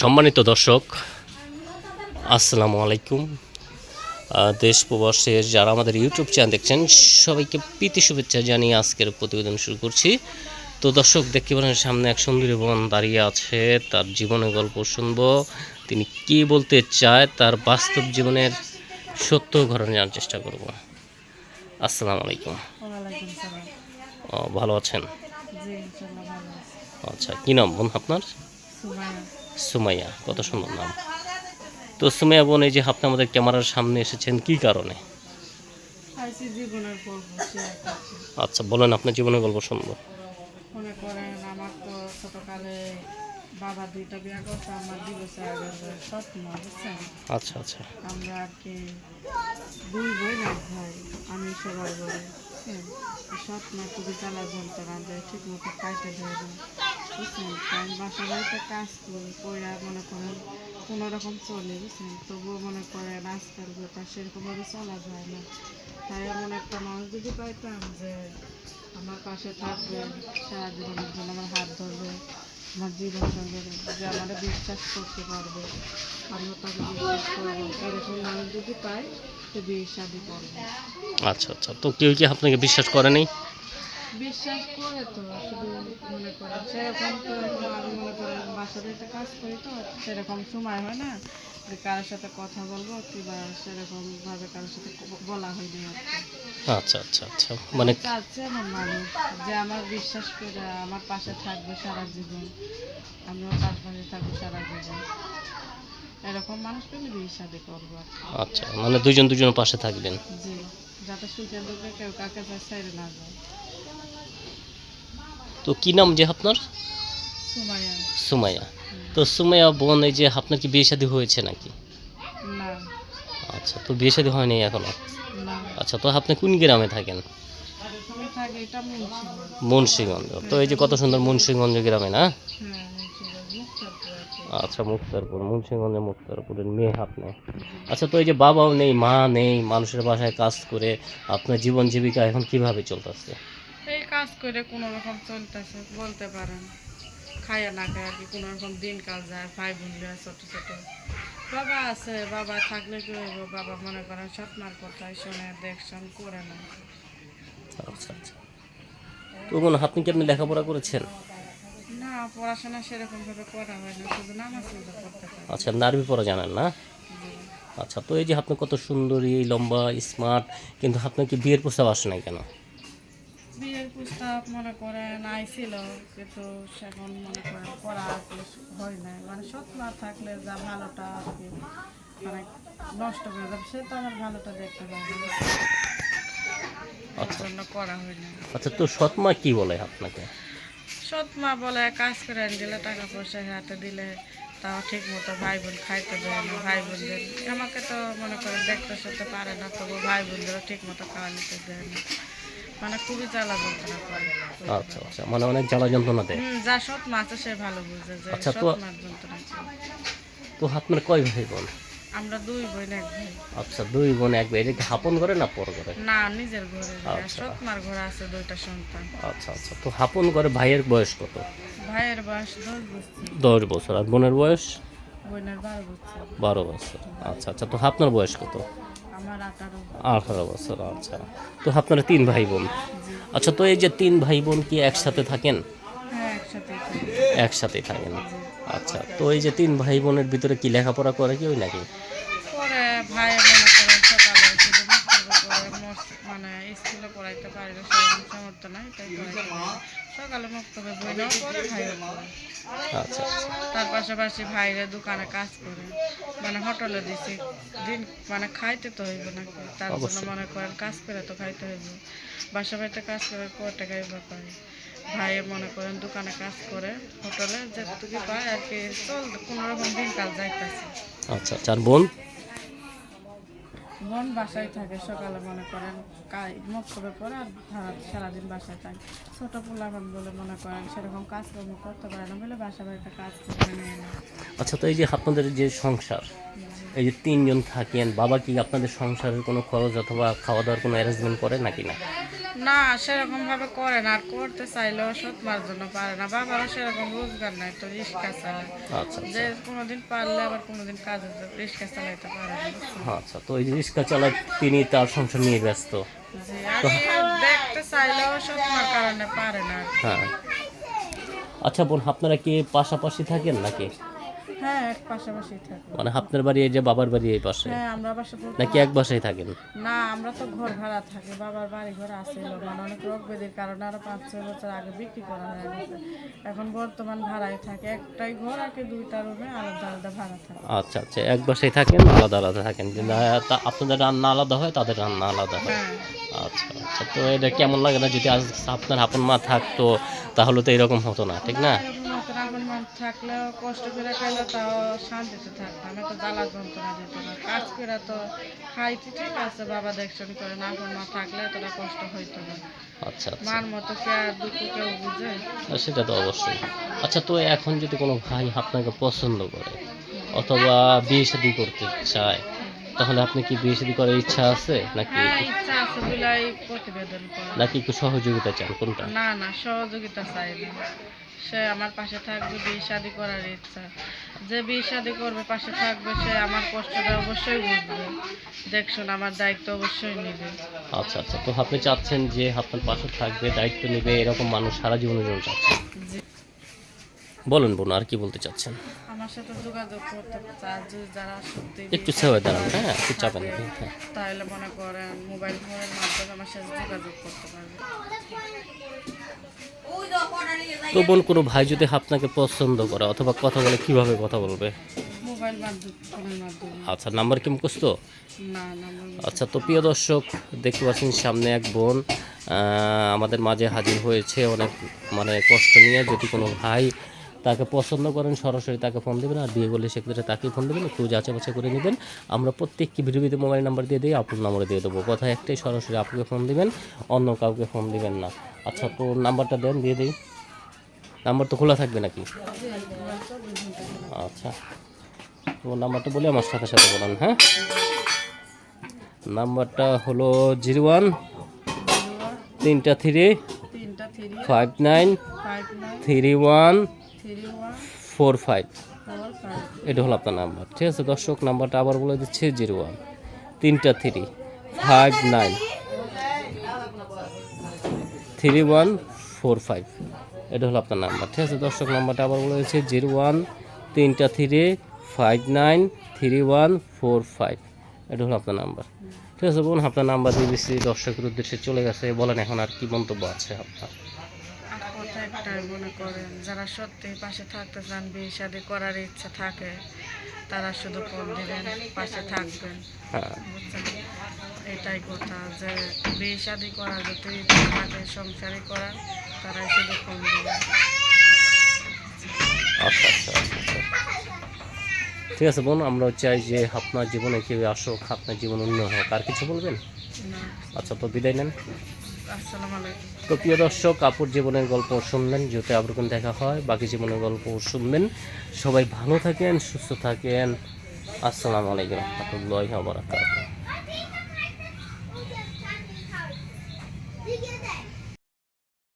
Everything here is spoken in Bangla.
সম্মানিত দর্শক আসসালামু আলাইকুম দেশ প্রবাসের যারা আমাদের ইউটিউব চ্যানেল দেখছেন সবাইকে প্রীতি শুভেচ্ছা জানিয়ে আজকের প্রতিবেদন শুরু করছি। তো দর্শক দেখতে পারেন সামনে এক সুন্দরী বোন দাঁড়িয়ে আছে তার জীবনের গল্প শুনব। তিনি কি বলতে চায় তার বাস্তব জীবনের সত্য ঘটনা জানার চেষ্টা করব। আসসালামু আলাইকুম ও, ভালো আছেন? আচ্ছা কী নাম বোন আপনার? সুমাইয়া কত সুন্দর নাম। তো সুমাইয়া বোন এই যে আপনি আমাদের ক্যামেরার সামনে এসেছেন কি কারণে? আচ্ছা বলেন আপনার জীবনের গল্প শুনব। মনে করেন আমার তো ছোটকালে বাবা দুইটা বিয়া করছে আমার দুই বছর আগে স্বপ্ন বুঝছেন? আচ্ছা আচ্ছা। আমরা আর কি দুই বই না ভাই আমি সবার বলি স্বপ্ন খুবই জ্বালা যন্ত্রণা দেয় ঠিক মতো খাইতে দেয় না। বুঝছেন? কারণ বাসা বাড়িতে কাজ করি, কইরা মনে করেন কোনো রকম চলে, বুঝছেন? তবুও মনে করেন আজকাল ব্যাপার সেরকমভাবে চলা যায় না। তাই এমন একটা মানুষ যদি পাইতাম যে আমার পাশে থাকবে সারা জীবনের জন্য আমার হাত ধরবে, আমার জীবন সঙ্গে যে আমাদের বিশ্বাস করতে পারবে, আমিও তাকে বিশ্বাস করব। এরকম মানুষ যদি পাই তো বিয়ে শাদি করব। আচ্ছা আচ্ছা। তো কেউ কি আপনাকে বিশ্বাস করেনি বিশ্বাস করে তো শুধু মনে করে। সেরকম তো এখন আমি মনে করি বাড়িতে কাজ করি তো সেরকম সময় হয় না যে কারোর সাথে কথা বলব কিংবা সেরকম ভাবে কারোর সাথে বলা হয়নি আচ্ছা আচ্ছা আচ্ছা মানে চাচ্ছে এমন মানুষ যে আমার বিশ্বাস করে আমার পাশে থাকবে সারা জীবন আমিও তার পাশে থাকব সারা জীবন। এরকম মানুষকে আমি বিয়ে শাদি করব? আচ্ছা মানে দুজন দুজনের পাশে থাকবেন। জি যাতে সুখে দুঃখে কেউ কাকে ছেড়ে না যায়। তো কি নাম যে আপনার? সুমাইয়া। সুমাইয়া। তো সুমাইয়া বোন এই যে আপনার কি বিয়ে শাদী হয়েছে নাকি? না। আচ্ছা তো বিয়ে শাদী হয়নি এখনও? আচ্ছা তো আপনি কোন গ্রামে থাকেন? মুন্সিগঞ্জ। তো এই যে কত সুন্দর মুন্সিগঞ্জ গ্রামে না? হ্যাঁ। আচ্ছা মুক্তারপুর মুন্সিগঞ্জে মুক্তারপুরের মেয়ে আপনি। আচ্ছা তো এই যে বাবাও নেই মা নেই মানুষের বাসায় কাজ করে আপনার জীবন জীবিকা এখন কীভাবে চলতেছে? এই কাজ করে কোনো রকম চলতেছে বলতে পারেন। খায়া না খায় আর কি কোনো রকম দিন কাল যায় ভাই বোনরা ছোট ছোট। বাবা আছে বাবা থাকলে কি হইব? বাবা মনে করেন স্বপ্নার কথাই শুনে দেখশন করে না। আচ্ছা আচ্ছা। তো বোন আপনি কি আপনি লেখাপড়া করেছেন? না পড়াশোনা সেরকম ভাবে করা হয় না শুধু নামাজ করতে পারে। আচ্ছা নারবি পড়া জানেন না? আচ্ছা তো এই যে আপনি কত সুন্দরী লম্বা স্মার্ট কিন্তু আপনার কি বিয়ের প্রস্তাব আসে নাই কেন? বিয়ের প্রস্তাব মনে করেন আইছিল কিন্তু এখন মনে করেন করা হয় নাই। মানে সৎ না থাকলে যা ভালোটা আর কি মানে নষ্ট করে যাবে সে তো আমার ভালোটা দেখতে পাবে জন্য করা হয় না আচ্ছা তো সৎমা কি বলে আপনাকে? সৎ মা বলে কাজ করে দিলে টাকা পয়সা হাতে দিলে তাও ঠিক মতো ভাই বোন খাইতে দেয় না ভাই বোনদের আমাকে তো মনে করেন দেখতে শুনতে পারে না তবু ভাই বোনদেরও ঠিক মতো খাওয়া নিতে দেয় না। মানে খুবই জ্বালা যন্ত্রণা করে। আচ্ছা আচ্ছা মানে অনেক জ্বালা যন্ত্রণা দেয়। যা সৎ মা আছে সে ভালো বুঝে যে আচ্ছা, তো- তো আপনার কয় ভাই বোন? আমরা দুই বোন এক ভাই। আচ্ছা দুই বোন এক ভাই এটা হাপন করে না পর করে না নিজের ঘরে। আচ্ছা। সৎ মার ঘরে আছে দুইটা সন্তান। আচ্ছা আচ্ছা তো হাপন করে ভাইয়ের বয়স কত? ভাইয়ের বয়স দশ বছর। দশ বছর আর বোনের বয়স? বোনের বারো বছর। বারো বছর। আচ্ছা আচ্ছা তো আপনার বয়স কত? আঠারো বছর। আচ্ছা। তো আপনারা তিন ভাই বোন আচ্ছা তো এই যে তিন ভাই বোন কি একসাথে থাকেন? হ্যাঁ একসাথে থাকেন। আচ্ছা তো এই যে তিন ভাই বোনের ভিতরে কি লেখাপড়া করে কি ওই নাকি ভাই সকালে মানে স্কুলে পড়াইতে পারি না সেরকম সামর্থ্য নাই তাই পারি। সকালে মুক্তবে ভাইও পড়ে। আচ্ছা। তার পাশাপাশি ভাইরে দোকানে কাজ করে। মানে হোটেলে দিছি। দিন মানে খাইতে তো হইব না। তার জন্য মনে করেন কাজ করে তো খাইতে হইব। বাসা বাড়িতে কাজ করে কয় টাকাই বা পায় ভাইয়ে মনে করেন দোকানে কাজ করে হোটেলে যেটুকু পায় আর কি চল কোনো রকম দিনকাল যাইতেছে। আচ্ছা আর বোন? বোন বাসায় থাকে সকালে মনে করেন কাজ মুখ করে পরে আর সারাদিন বাসায় থাকে। ছোট পোলাপান বলে মনে করেন সেরকম কাজকর্ম করতে পারে না বলে বাসা বাড়িতে কাজ করে নিয়ে আচ্ছা তো এই যে আপনাদের যে সংসার এই যে তিনজন থাকেন বাবা কি আপনাদের সংসারের কোনো খরচ অথবা খাওয়া দাওয়ার কোনো অ্যারেঞ্জমেন্ট করে নাকি না? না সেরকম ভাবে করে না আর করতে চাইলেও সৎ মার জন্য পারে না। বাবারও সেরকম রোজগার নাই তো রিক্সা চালায় আচ্ছা যে কোনোদিন পারলে আবার কোনোদিন কাজে রিক্সা চালাইতে পারে আচ্ছা তো এই যে রিক্সা চালায় তিনি তার সংসার নিয়ে ব্যস্ত। দেখতে চাইলেও সৎ মার কারণে পারে না। হ্যাঁ। আচ্ছা বোন আপনারা কি পাশাপাশি থাকেন নাকি? হ্যাঁ এক পাশাপাশি থাকি। মানে আপনার বাড়ি এই যে বাবার বাড়ি এই পাশে? হ্যাঁ আমরা করতে নাকি এক বাসায় থাকেন? না আমরা তো ঘর ভাড়া থাকি বাবার বাড়ি ঘর আছে মানে অনেক রোগ ব্যাধির কারণে আরও পাঁচ ছয় বছর আগে বিক্রি করা হয়ে গেছে। এখন বর্তমান ভাড়ায় থাকে একটাই ঘর আর কি দুইটা রুমে আলাদা আলাদা ভাড়া থাকে। আচ্ছা আচ্ছা এক বাসায় থাকেন আলাদা আলাদা থাকেন কিন্তু আপনাদের রান্না আলাদা হয় তাদের রান্না আলাদা হয়? হ্যাঁ। আচ্ছা আচ্ছা তো এটা কেমন লাগে না যদি আজ আপনার আপন মা থাকতো তাহলে তো এরকম হতো না ঠিক না? এরকম মতন থাকলেও কষ্ট করে খাইলে তাও শান্তিতে থাকতাম। এত জ্বালা যন্ত্রণা দিত না। কাজ করে তো খাইতে ঠিক আছে বাবা দেখছেন করে না মা থাকলে এতটা কষ্ট হইতো না। আচ্ছা আচ্ছা। মার মতো কে আর দুঃখ কেউ বুঝে? সেটা তো অবশ্যই। আচ্ছা তো এখন যদি কোনো ভাই আপনাকে পছন্দ করে অথবা বিয়ে শাদী করতে চায় তাহলে আপনি কি বিয়ে শাদী করার ইচ্ছা আছে নাকি হ্যাঁ ইচ্ছা আছে বিলাই প্রতিবেদন করা নাকি একটু সহযোগিতা চান কোনটা? না না সহযোগিতা চাই না। সে আমার পাশে থাকবে বিয়ে শাদি করার ইচ্ছা। যে বিয়ে শাদি করবে পাশে থাকবে সে আমার কষ্টটা অবশ্যই বুঝবে। দেখশুন আমার দায়িত্ব অবশ্যই নেবে। আচ্ছা আচ্ছা তো আপনি চাচ্ছেন যে আপনার পাশে থাকবে দায়িত্ব নেবে এরকম মানুষ সারা জীবনের জন্য চাচ্ছেন বলুন বোন আর কি বলতে চাচ্ছেন? আমার সাথে যোগাযোগ করতে যারা সত্যি একটু সেবা দাঁড়ান হ্যাঁ একটু চাপেন হ্যাঁ। তাহলে মনে করেন মোবাইল ফোনের মাধ্যমে আমার সাথে যোগাযোগ করতে পারবে। তো বোন কোনো ভাই যদি আপনাকে পছন্দ করে অথবা কথা বলে কীভাবে কথা বলবে? আচ্ছা নাম্বার কি না আচ্ছা তো প্রিয় দর্শক দেখতে পাচ্ছেন সামনে এক বোন আমাদের মাঝে হাজির হয়েছে অনেক মানে কষ্ট নিয়ে। যদি কোনো ভাই তাকে পছন্দ করেন সরাসরি তাকে ফোন দেবেন আর বিয়ে করলে সেক্ষেত্রে তাকেই ফোন দেবেন একটু যাচাই বাছাই করে নেবেন। আমরা প্রত্যেককে ভিডিওতে মোবাইল নাম্বার দিয়ে দিই আপুর নাম্বারে দিয়ে দেবো। কথা একটাই সরাসরি আপনাকে ফোন দিবেন অন্য কাউকে ফোন দিবেন না। আচ্ছা তো নাম্বারটা দেন, দিয়ে দিই। নাম্বার তো খোলা থাকবে নাকি? আচ্ছা তো নাম্বারটা বলে আমার সাথে সাথে বলেন হ্যাঁ? নাম্বারটা হলো জিরো ওয়ান, তিনটা three, five nine, three one, four five. এটা হলো আপনার নাম্বার, ঠিক আছে দর্শক? নাম্বারটা আবার বলে দিচ্ছি, জিরো ওয়ান, তিনটা three, five nine. Three one four five. এটা হলো আপনার নাম্বার, ঠিক আছে? দর্শক, নাম্বারটা আবার বলে দিচ্ছি, জিরো ওয়ান তিনটা three, five nine, three one four five. এটা হলো আপনার নাম্বার, ঠিক আছে বোন? আপনার নাম্বার দিয়ে দিচ্ছি, দর্শকের উদ্দেশ্যে চলে গেছে। বলেন, এখন আর কি মন্তব্য আছে আপনার? যারা সত্যি পাশে থাকতে চান, বিয়ে করার ইচ্ছা থাকে তারা শুধু ফোন দিবেন পাশে থাকবেন। হ্যাঁ। এটাই কথা যে বিয়ে শাদি করার যদি থাকে সংসারই করার তারাই শুধু ফোন দিবেন আচ্ছা আচ্ছা আচ্ছা আচ্ছা। ঠিক আছে বোন আমরাও চাই যে আপনার জীবনে কেউ আসুক আপনার জীবন উন্নয়ন হোক। আর কিছু বলবেন? আচ্ছা তো বিদায় নেন। তো প্রিয় দর্শক, আপুর জীবনের গল্প শুনলেন যাতে আবরকম দেখা হয়, বাকি জীবনের গল্প শুনবেন। সবাই ভালো থাকেন, সুস্থ থাকেন। আসসালামু আলাইকুম রহমতুল্লাহ